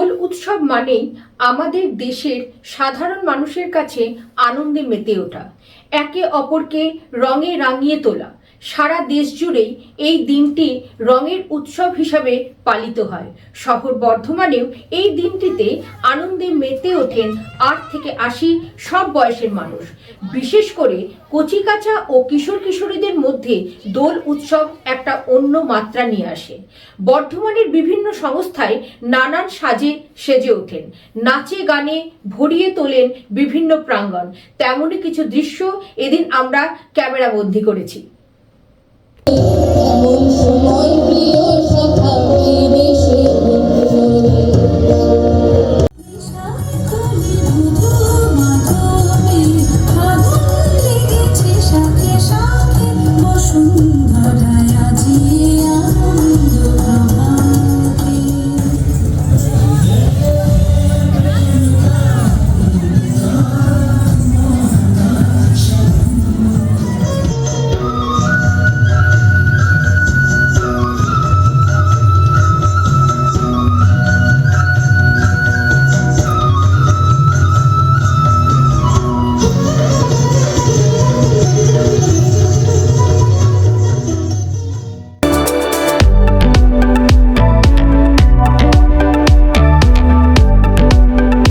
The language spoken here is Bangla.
উৎসব মানেই আমাদের দেশের সাধারণ মানুষের কাছে আনন্দে মেতে ওঠা। একে অপরকে রঙে রাঙিয়ে তোলা। সারা দেশ জুড়েই এই দিনটি রঙের উৎসব হিসাবে পালিত হয়। শহর বর্ধমানেও এই দিনটিতে আনন্দে মেতে ওঠেন আট থেকে আশি সব বয়সের মানুষ। বিশেষ করে কচিকাচা ও কিশোর কিশোরীদের মধ্যে দোল উৎসব একটা অন্য মাত্রা নিয়ে আসে। বর্ধমানের বিভিন্ন সংস্থায় নানান সাজে সেজে ওঠেন। নাচে গানে ভরিয়ে তোলেন বিভিন্ন প্রাঙ্গণ। তেমনই কিছু দৃশ্য এদিন আমরা ক্যামেরাবন্দি করেছি। Amor.